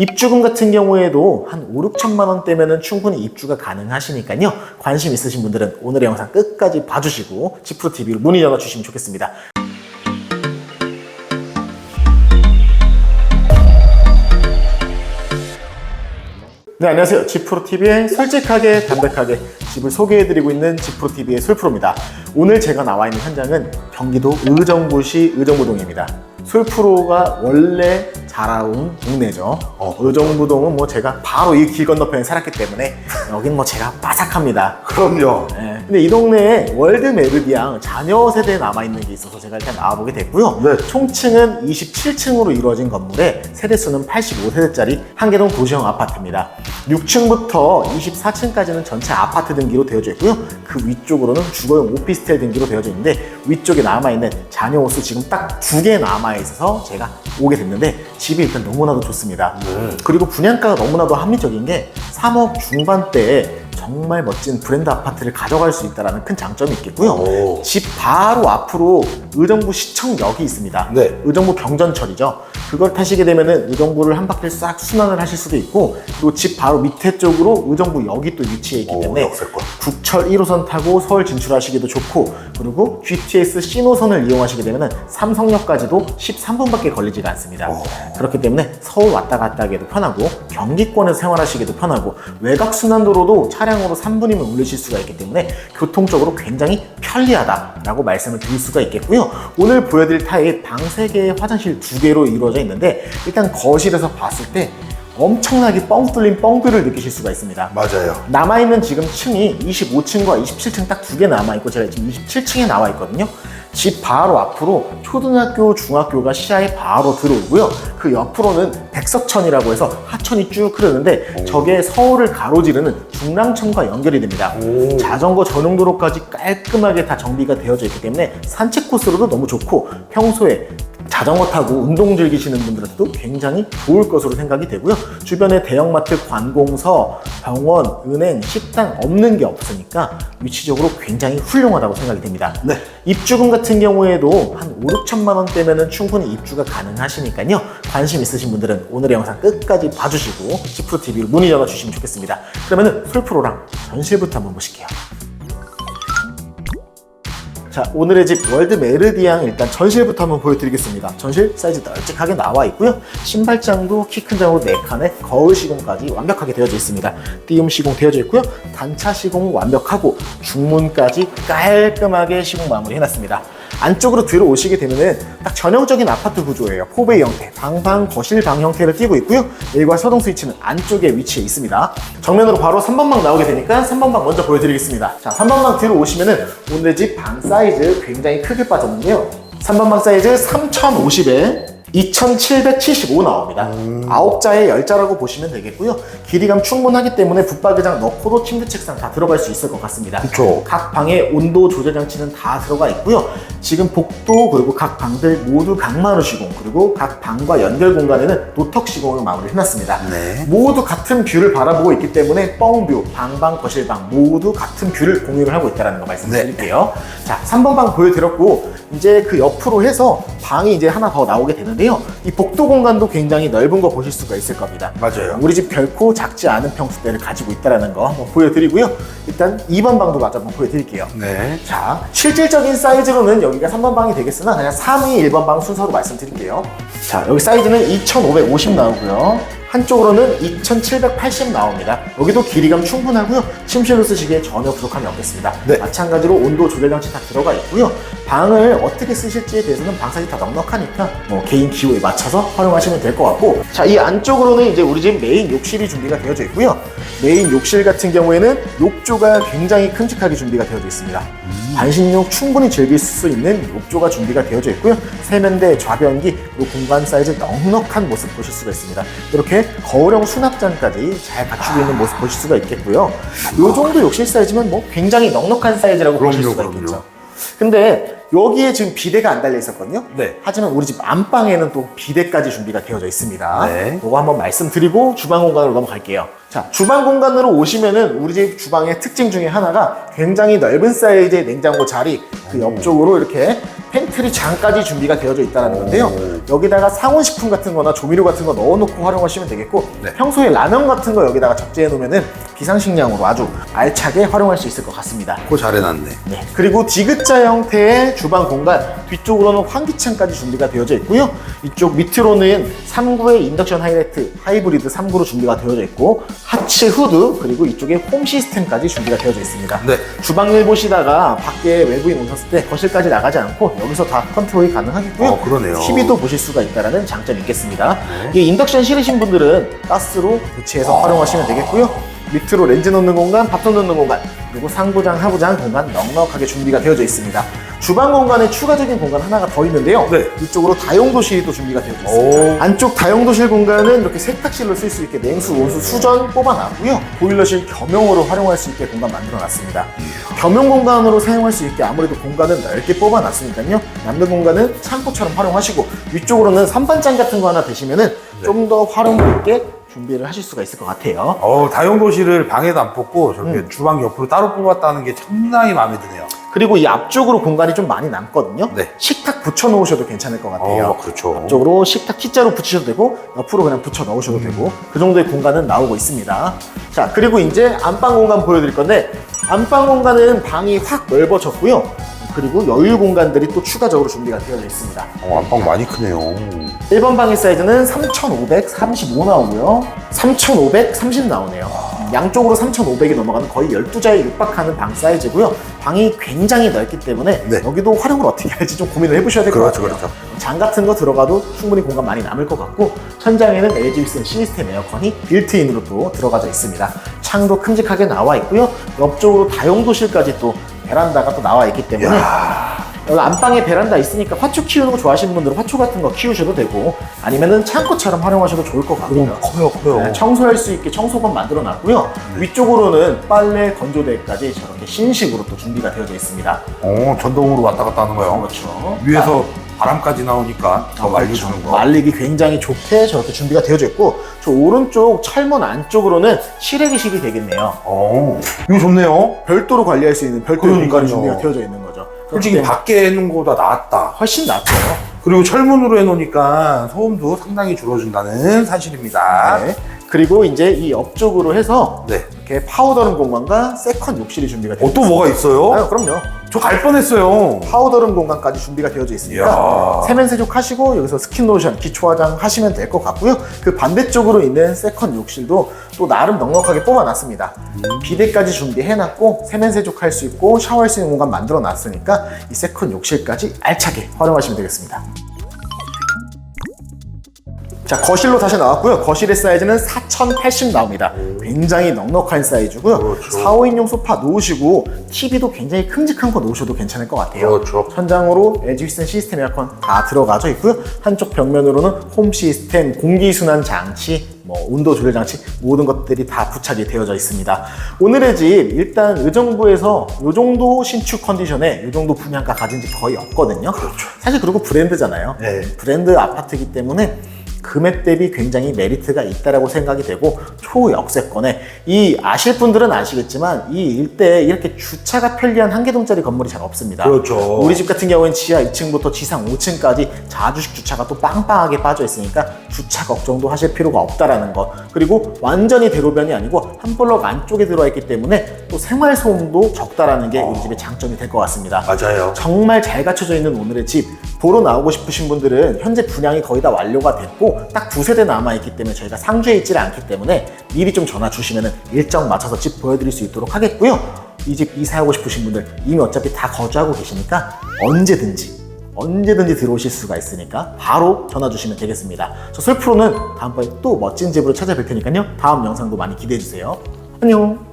입주금 같은 경우에도 한 5, 6천만 원대면은 충분히 입주가 가능하시니까요. 관심 있으신 분들은 오늘의 영상 끝까지 봐주시고 지프로 TV로 문의 전화 주시면 좋겠습니다. 네, 안녕하세요. 지프로TV의 솔직하게 담백하게 집을 소개해드리고 있는 지프로TV의 솔프로입니다. 오늘 제가 나와 있는 현장은 경기도 의정부시 의정부동입니다. 솔프로가 원래 자라온 동네죠. 어, 의정부동은 뭐 제가 바로 이 길 건너편에 살았기 때문에 여긴 뭐 제가 빠삭합니다. 그럼요. 네. 근데 이 동네에 월드 메르디앙 자녀 세대에 남아있는 게 있어서 제가 일단 나와보게 됐고요. 네. 총층은 27층으로 이루어진 건물에 세대수는 85세대짜리 한계동 도시형 아파트입니다. 6층부터 24층까지는 전체 아파트 등기로 되어져 있고요. 그 위쪽으로는 주거용 오피스텔 등기로 되어져 있는데 위쪽에 남아있는 자녀 호수 지금 딱 두 개 남아있어서 제가 오게 됐는데 집이 일단 너무나도 좋습니다. 네. 그리고 분양가가 너무나도 합리적인 게 3억 중반대에 정말 멋진 브랜드 아파트를 가져갈 수 있다는 큰 장점이 있겠고요. 오. 집 바로 앞으로 의정부 시청역이 있습니다. 네. 의정부 경전철이죠. 그걸 타시게 되면은 의정부를 한 바퀴 싹 순환을 하실 수도 있고 그리고 집 바로 밑에 쪽으로 의정부역이 또 위치해 있기 오, 때문에 역세권. 국철 1호선 타고 서울 진출하시기도 좋고 그리고 GTX C노선을 이용하시게 되면은 삼성역까지도 13분밖에 걸리지가 않습니다. 오. 그렇기 때문에 서울 왔다 갔다 하기도 편하고 경기권에서 생활하시기도 편하고 외곽 순환도로도 차량으로 3분이면 올리실 수가 있기 때문에 교통적으로 굉장히 편리하다라고 말씀을 드릴 수가 있겠고요. 오늘 보여드릴 타입 방 3개에 화장실 2개로 이루어져 있는데 일단 거실에서 봤을 때 엄청나게 뻥 뚫린 뻥뷰를 느끼실 수가 있습니다. 맞아요. 남아있는 지금 층이 25층과 27층 딱 두 개 남아있고 제가 지금 27층에 나와 있거든요. 집 바로 앞으로 초등학교, 중학교가 시야에 바로 들어오고요. 그 옆으로는 백석천이라고 해서 하천이 쭉 흐르는데 저게 서울을 가로지르는 중랑천과 연결이 됩니다. 오. 자전거 전용 도로까지 깔끔하게 다 정비가 되어져 있기 때문에 산책 코스로도 너무 좋고 평소에 자전거 타고 운동 즐기시는 분들한테도 굉장히 좋을 것으로 생각이 되고요. 주변에 대형마트, 관공서, 병원, 은행, 식당 없는 게 없으니까 위치적으로 굉장히 훌륭하다고 생각이 됩니다. 네. 입주금 같은 경우에도 한 5, 6천만 원대면은 충분히 입주가 가능하시니까요. 관심 있으신 분들은 오늘의 영상 끝까지 봐주시고 지프로 TV로 문의 전화 주시면 좋겠습니다. 그러면은 풀프로랑 전실부터 한번 보실게요. 자, 오늘의 집 월드 메르디앙 일단 전실부터 한번 보여드리겠습니다. 전실 사이즈 널찍하게 나와 있고요. 신발장도 키 큰 장으로 4칸에 거울 시공까지 완벽하게 되어져 있습니다. 띄움 시공 되어져 있고요. 단차 시공 완벽하고 중문까지 깔끔하게 시공 마무리 해놨습니다. 안쪽으로 들어오시게 되면은 딱 전형적인 아파트 구조예요. 포베이 형태, 방방, 거실 방 형태를 띄고 있고요. 일괄 서동 스위치는 안쪽에 위치해 있습니다. 정면으로 바로 3번방 나오게 되니까 3번방 먼저 보여드리겠습니다. 자, 3번방 들어오시면은 오늘 집 방 사이즈 굉장히 크게 빠졌는데요. 3번방 사이즈 3050에 2775 나옵니다. 아홉 자에 열 자라고 보시면 되겠고요. 길이감 충분하기 때문에 붙박이장 넣고도 침대 책상 다 들어갈 수 있을 것 같습니다. 그쵸. 각 방에 온도 조절 장치는 다 들어가 있고요. 지금 복도 그리고 각 방들 모두 강마루 시공 그리고 각 방과 연결 공간에는 노턱 시공을 마무리 해놨습니다. 네. 모두 같은 뷰를 바라보고 있기 때문에 뻥뷰, 방방, 거실방 모두 같은 뷰를 공유를 하고 있다는 거 말씀드릴게요. 자, 3번 방 보여드렸고 이제 그 옆으로 해서 방이 이제 하나 더 나오게 되는데요. 이 복도 공간도 굉장히 넓은 거 보실 수가 있을 겁니다. 맞아요. 우리 집 결코 작지 않은 평수대를 가지고 있다는 거 한번 보여드리고요. 일단 2번 방도 마저 한번 보여드릴게요. 네. 자, 실질적인 사이즈로는 여기가 3번 방이 되겠으나 그냥 3, 2, 1번 방 순서로 말씀드릴게요. 자, 여기 사이즈는 2550 나오고요. 한쪽으로는 2780 나옵니다. 여기도 길이감 충분하고요. 침실로 쓰시기에 전혀 부족함이 없겠습니다. 네. 마찬가지로 온도 조절 장치 다 들어가 있고요. 방을 어떻게 쓰실지에 대해서는 방 사이즈 다 넉넉하니까 뭐 개인 기호에 맞춰서 활용하시면 될 것 같고 자, 이 안쪽으로는 이제 우리 집 메인 욕실이 준비가 되어져 있고요. 메인 욕실 같은 경우에는 욕조가 굉장히 큼직하게 준비가 되어져 있습니다. 반신욕 충분히 즐길 수 있는 욕조가 준비가 되어져 있고요. 세면대, 좌변기, 그리고 공간 사이즈 넉넉한 모습 보실 수가 있습니다. 이렇게 거울형 수납장까지 잘 갖추고 있는 모습 보실 수가 있겠고요. 이 정도 욕실 사이즈면 뭐 굉장히 넉넉한 사이즈라고 보실 그럼요, 수가 그럼요. 있겠죠. 근데 여기에 지금 비대가 안 달려 있었거든요. 네. 하지만 우리 집 안방에는 또 비대까지 준비가 되어져 있습니다. 네. 그거 한번 말씀드리고 주방 공간으로 넘어갈게요. 자, 주방 공간으로 오시면은 우리 집 주방의 특징 중에 하나가 굉장히 넓은 사이즈의 냉장고 자리 그 옆쪽으로 이렇게 팬트리 장까지 준비가 되어져 있다는 건데요. 여기다가 상온식품 같은 거나 조미료 같은 거 넣어놓고 활용하시면 되겠고 네. 평소에 라면 같은 거 여기다가 적재해 놓으면은 비상식량으로 아주 알차게 활용할 수 있을 것 같습니다. 그거 잘 해놨네. 네. 그리고 디귿자 형태의 주방 공간, 뒤쪽으로는 환기창까지 준비가 되어져 있고요. 이쪽 밑으로는 3구의 인덕션 하이라이트, 하이브리드 3구로 준비가 되어져 있고, 하츠 후드, 그리고 이쪽에 홈 시스템까지 준비가 되어져 있습니다. 네. 주방 일 보시다가 밖에 외부인 오셨을 때 거실까지 나가지 않고 여기서 다 컨트롤이 가능하겠고요. 어, 그러네요. TV도 보실 수가 있다는 장점이 있겠습니다. 이 인덕션 싫으신 분들은 가스로 교체해서 활용하시면 되겠고요. 밑으로 렌즈 넣는 공간, 밥솥 넣는 공간, 그리고 상부장, 하부장 공간 넉넉하게 준비가 되어져 있습니다. 주방 공간에 추가적인 공간 하나가 더 있는데요. 네. 이쪽으로 다용도실이 또 준비가 되어져 있습니다. 오. 안쪽 다용도실 공간은 이렇게 세탁실로 쓸 수 있게 냉수, 온수, 수전 뽑아놨고요. 보일러실 겸용으로 활용할 수 있게 공간 만들어놨습니다. 겸용 공간으로 사용할 수 있게 아무래도 공간은 넓게 뽑아놨으니까요. 남는 공간은 창고처럼 활용하시고 위쪽으로는 선반장 같은 거 하나 대시면은 좀 더 활용도 있게 준비를 하실 수가 있을 것 같아요. 어, 다용도실을 방에도 안 뽑고 저렇게 음. 주방 옆으로 따로 뽑았다는 게 상당히 마음에 드네요. 그리고 이 앞쪽으로 공간이 좀 많이 남거든요. 네. 식탁 붙여 놓으셔도 괜찮을 것 같아요. 어, 그렇죠. 앞쪽으로 식탁 T자로 붙이셔도 되고 옆으로 그냥 붙여 넣으셔도 음. 되고 그 정도의 공간은 나오고 있습니다. 자 그리고 이제 안방 공간 보여드릴 건데 안방 공간은 방이 확 넓어졌고요. 그리고 여유 공간들이 또 추가적으로 준비가 되어 있습니다. 어, 안방 많이 크네요. 1번 방의 사이즈는 3,535 나오고요. 3,530 나오네요. 양쪽으로 3,500이 넘어가는 거의 12자에 육박하는 방 사이즈고요. 방이 굉장히 넓기 때문에 네. 여기도 활용을 어떻게 할지 좀 고민을 해보셔야 될 것 그렇죠, 같아요. 그렇죠. 장 같은 거 들어가도 충분히 공간 많이 남을 것 같고 천장에는 LG 윌슨 시스템 에어컨이 빌트인으로 또 들어가져 있습니다. 창도 큼직하게 나와 있고요. 옆쪽으로 다용도실까지 또 베란다가 또 나와 있기 때문에 여기 안방에 베란다 있으니까 화초 키우는 거 좋아하시는 분들은 화초 같은 거 키우셔도 되고 아니면은 창고처럼 활용하셔도 좋을 것 오, 같고요. 커요, 커요. 네, 청소할 수 있게 청소건 만들어 놨고요. 위쪽으로는 빨래 건조대까지 저렇게 신식으로 또 준비가 되어져 있습니다. 어, 전동으로 왔다 갔다 하는 거요. 그렇죠. 위에서 바람까지 나오니까 더 어, 말려주는 그렇죠. 거. 말리기 굉장히 좋게 저렇게 준비가 되어져 있고 저 오른쪽 철문 안쪽으로는 실외기실이 되겠네요. 어, 이거 좋네요. 별도로 관리할 수 있는 별도의 그러니까요. 공간이 준비가 되어져 있는 거죠. 솔직히 그렇기 때문에 밖에 해놓은 거보다 낫다. 훨씬 낫죠. 그리고 철문으로 해놓으니까 소음도 상당히 줄어준다는 사실입니다. 네. 그리고 이제 이 옆쪽으로 해서 네. 이렇게 파우더룸 공간과 세컨 욕실이 준비가 되어 어, 또 뭐가 있어요? 아유, 그럼요. 저 갈 뻔했어요. 파우더룸 공간까지 준비가 되어져 있으니까 이야. 세면 세족하시고 여기서 스킨 로션, 기초 화장 하시면 될 것 같고요. 그 반대쪽으로 있는 세컨 욕실도 또 나름 넉넉하게 뽑아놨습니다. 비데까지 준비해놨고 세면 세족할 수 있고 샤워할 수 있는 공간 만들어놨으니까 이 세컨 욕실까지 알차게 활용하시면 되겠습니다. 자 거실로 다시 나왔고요. 거실의 사이즈는 4080 나옵니다. 굉장히 넉넉한 사이즈고요. 그렇죠. 4, 5인용 소파 놓으시고 TV도 굉장히 큼직한 거 놓으셔도 괜찮을 것 같아요. 그렇죠. 천장으로 LG 윌슨 시스템 에어컨 다 들어가져 있고요. 한쪽 벽면으로는 홈 시스템, 공기순환 장치, 뭐 온도 조절 장치 모든 것들이 다 부착이 되어져 있습니다. 오늘의 집 일단 의정부에서 이 정도 신축 컨디션에 이 정도 분양가 가진 집 거의 없거든요. 사실 그리고 브랜드잖아요. 네. 브랜드 아파트이기 때문에 금액 대비 굉장히 메리트가 있다라고 생각이 되고 초역세권에 이 아실 분들은 아시겠지만 이 일대에 이렇게 주차가 편리한 한 개동짜리 건물이 잘 없습니다. 그렇죠. 우리 집 같은 경우는 지하 2층부터 지상 5층까지 자주식 주차가 또 빵빵하게 빠져 있으니까 주차 걱정도 하실 필요가 없다라는 것. 그리고 완전히 대로변이 아니고 한 블럭 안쪽에 들어와 있기 때문에 또 생활 소음도 적다라는 게 우리 집의 장점이 될 것 같습니다. 맞아요. 정말 잘 갖춰져 있는 오늘의 집 보러 나오고 싶으신 분들은 현재 분양이 거의 다 완료가 됐고 딱 두 세 대 남아있기 때문에 저희가 상주에 있지를 않기 때문에 미리 좀 전화 주시면 일정 맞춰서 집 보여드릴 수 있도록 하겠고요. 이 집 이사하고 싶으신 분들 이미 어차피 다 거주하고 계시니까 언제든지 언제든지 들어오실 수가 있으니까 바로 전화 주시면 되겠습니다. 저 솔프로는 다음번에 또 멋진 집으로 찾아뵐 테니까요. 다음 영상도 많이 기대해 주세요. 안녕